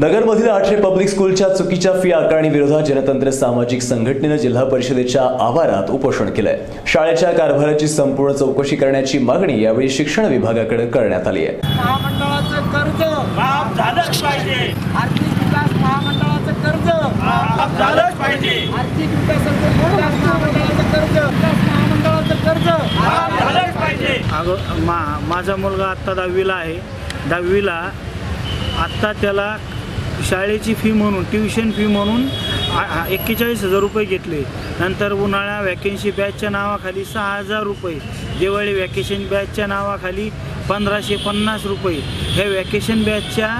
नगरमधील आठरे पब्लिक स्कूलच्या चुकीच्या फी आकारणी विरोधात जनतंत्र सामाजिक संघटनेनं जिल्हा परिषदेच्या आवारात उपोषण केलंय. शाळेच्या कारभाराची संपूर्ण चौकशी करण्याची मागणी यावेळी शिक्षण विभागाकडे करण्यात आली आहे. महामंडळाचं कर्ज माफ झालंच पाहिजे. आर्थिक विकास महामंडळाचं कर्ज माफ झालंच पाहिजे. आर्थिक विकासाचं विकास महामंडळाचं कर्ज महामंडळाचं कर्ज माफ झालंच पाहिजे. अगं मा माझा मुलगा आत्ता दहावीला आहे. दहावीला आत्ता त्याला शाळेची फी म्हणून ट्युशन फी म्हणून एक्केचाळीस हजार रुपये घेतले. नंतर उन्हाळ्या वॅकेन्सी बॅचच्या नावाखाली सहा हजार रुपये. दिवाळी वॅकेशन बॅचच्या नावाखाली पंधराशे पन्नास रुपये. ह्या वॅकेशन बॅचच्या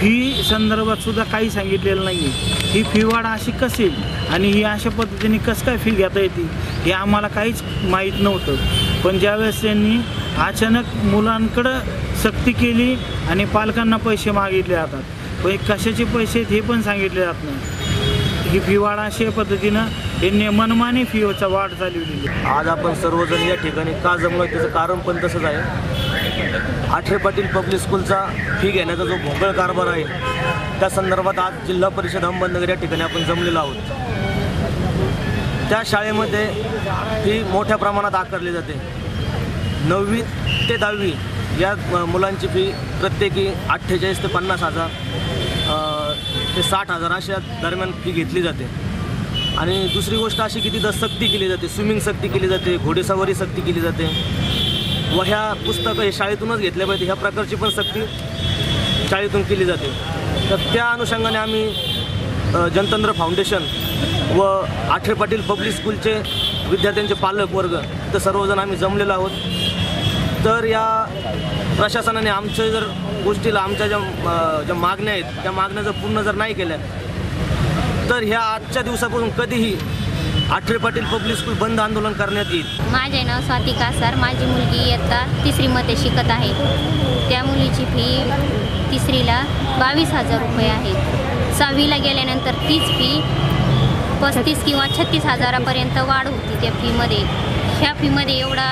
फी संदर्भात सुद्धा काही सांगितलेलं नाही आहे ही फी वाढ अशी कसेल आणि ही अशा पद्धतीने कसं काय फी घेता येते? हे आम्हाला काहीच माहीत नव्हतं. पण ज्यावेळेस त्यांनी अचानक मुलांकडं सक्ती केली आणि पालकांना पैसे मागितले जातात पण कशाचे पैसे आहेत हे पण सांगितले जात नाही. ही फी वाढ अशा पद्धतीनं यांनी मनमानी फीचा वाढ चालवलेली आज आपण सर्वजण या ठिकाणी का जमलो त्याचं कारण पण तसंच आहे. आठरे पाटील पब्लिक स्कूलचा फी घेण्याचा जो भोगळ कारभार आहे त्या संदर्भात आज जिल्हा परिषद अहमदनगर या ठिकाणी आपण जमलेलो आहोत. त्या शाळेमध्ये फी मोठ्या प्रमाणात आकारली जाते. नववी ते दहावी या मुलांची फी प्रत्येकी अठ्ठेचाळीस ते पन्नास हजार ते साठ हजार अशा दरम्यान फी घेतली जाते. आणि दुसरी गोष्ट अशी की तिथं सक्ती केली जाते स्विमिंग सक्ती केली जाते घोडेसवारी सक्ती केली जाते. व ह्या पुस्तकं हे शाळेतूनच घेतल्या पाहिजे ह्या प्रकारची पण सक्ती शाळेतून केली जाते. तर त्या अनुषंगाने आम्ही जनतंत्र फाउंडेशन व आठरे पाटील पब्लिक स्कूलचे विद्यार्थ्यांचे पालक वर्ग तर सर्वजण आम्ही जमलेलो आहोत. तर या प्रशासनाने आमच्या जर गोष्टीला आमच्या ज्या ज्या मागण्या आहेत त्या मागण्या जर पूर्ण जर नाही केल्या तर ह्या आजच्या दिवसापासून कधीही आठरे पाटील पब्लिक स्कूल बंद आंदोलन करण्यात येईल. माझे नाव स्वाती कासार माझी मुलगी इयत्ता तिसरीमध्ये शिकत आहे. त्या मुलीची फी तिसरीला बावीस हजार रुपये आहे. सहावीला गेल्यानंतर तीच फी पस्तीस किंवा छत्तीस हजारापर्यंत वाढ होती त्या फीमध्ये. ह्या फीमध्ये एवढा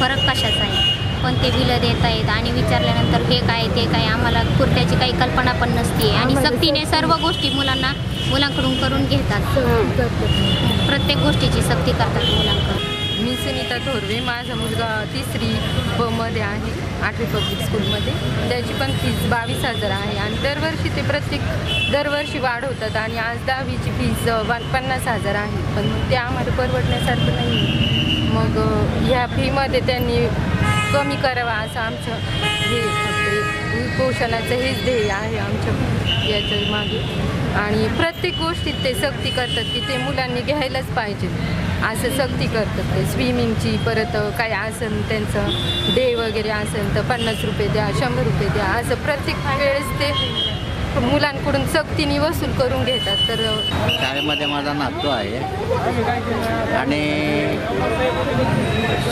फरक कशाचा आहे? पण ते बिलं देत आहेत आणि विचारल्यानंतर हे काय ते काय? आम्हाला कुर्त्याची काही कल्पना पण नसते आणि सक्तीने सर्व गोष्टी मुलांना मुलांकडून करून घेतात. प्रत्येक गोष्टीची सक्ती करतात मुलांकडून. मी सुनीता थोरवे माझा मुलगा तिसरी ब मध्ये आहे आठवी पब्लिक स्कूलमध्ये त्याची पण फीज बावीस हजार आहे आणि दरवर्षी ते प्रत्येक दरवर्षी वाढवतात आणि आज दहावीची फीज वन पन्नास हजार आहे. पण ते आम्हाला परवडण्यासारखं नाही आहे. मग ह्या फीमध्ये त्यांनी कमी करावा असं आमचं हे ते उपोषणाचं हेच ध्येय आहे आमच्या याच्या मागे. आणि प्रत्येक गोष्टीत ते सक्ती करतात की ते मुलांनी घ्यायलाच पाहिजे. असं सक्ती करतात ते. स्विमिंगची परत काय आसन त्यांचं डे वगैरे असेल तर पन्नास रुपये द्या शंभर रुपये द्या. असं प्रत्येक वेळेस ते मुलांकडून सक्तीने वसूल करून घेतात तर शाळेमध्ये माझा नातू आहे. आणि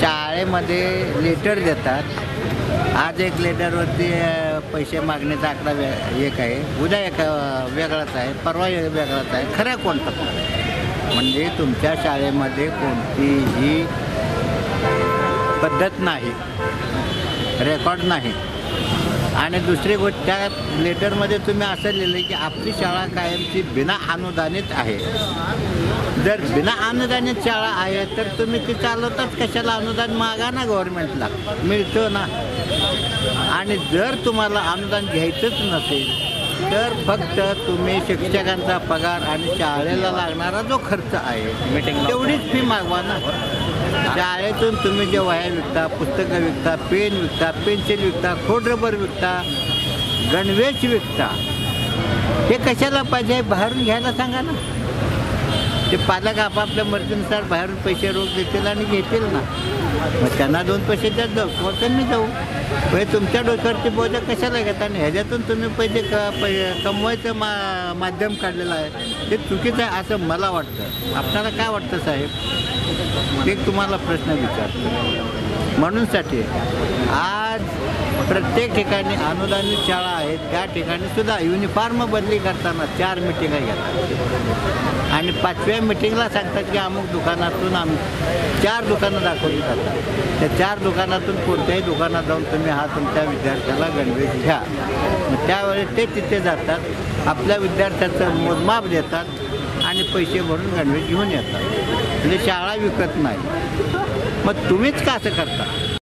शाळेमध्ये लेटर देतात. आज एक लेटरवरती पैसे मागण्याचा आकडा वे एक आहे. उद्या एक वेगळाच आहे. परवा एक वेगळाच आहे. खरं कोणतं? म्हणजे तुमच्या शाळेमध्ये कोणतीही पद्धत नाही. रेकॉर्ड नाही. आणि दुसरी गोष्ट त्या लेटरमध्ये तुम्ही असं लिहिलं की आपली शाळा कायमची बिना अनुदानित आहे. जर बिना अनुदानित शाळा आहे तर तुम्ही ती चालवताच कशाला? अनुदान मागा ना गव्हर्नमेंटला मिळतं ना. आणि जर तुम्हाला अनुदान घ्यायचंच नसेल तर फक्त तुम्ही शिक्षकांचा पगार आणि शाळेला लागणारा जो खर्च आहे तेवढीच फी मागवा ना. शाळेतून तुम्ही जे वह्या विकता पुस्तकं विकता पेन विकता पेन्सिल विकता खोडरबर विकता गणवेश विकता हे कशाला पाहिजे बाहेरून घ्यायला सांगा ना. ते पालक आपापल्या मर्जीनुसार बाहेरून पैसे रोख देतील आणि घेतील ना. मग त्यांना दोन पैसे द्यात जाऊ मग त्यांनी जाऊ. म्हणजे तुमच्या डोक्यावरती बोजा कशाला घेता आणि ह्याच्यातून तुम्ही पैसे क पै कमवायचं मा माध्यम काढलेलं आहे ते चुकीचं आहे असं मला वाटतं. आपल्याला काय वाटतं साहेब? एक तुम्हाला प्रश्न विचारतो. म्हणूनसाठी आज प्रत्येक ठिकाणी अनुदानित शाळा आहेत. त्या ठिकाणी सुद्धा युनिफॉर्म बदली करताना चार मिटिंगा घेतात. आणि पाचव्या मिटिंगला सांगतात की अमुक दुकानातून आम चार दुकानं दाखवली जातात. त्या चार दुकानातून कोणत्याही दुकानात जाऊन तुम्ही हा तुमच्या विद्यार्थ्याला गणवेश घ्या. मग त्यावेळेस ते तिथे जातात आपल्या विद्यार्थ्याचं मोजमाप देतात आणि पैसे भरून गणवेश घेऊन येतात. म्हणजे शाळा विकत नाही. मग तुम्हीच का असं करता?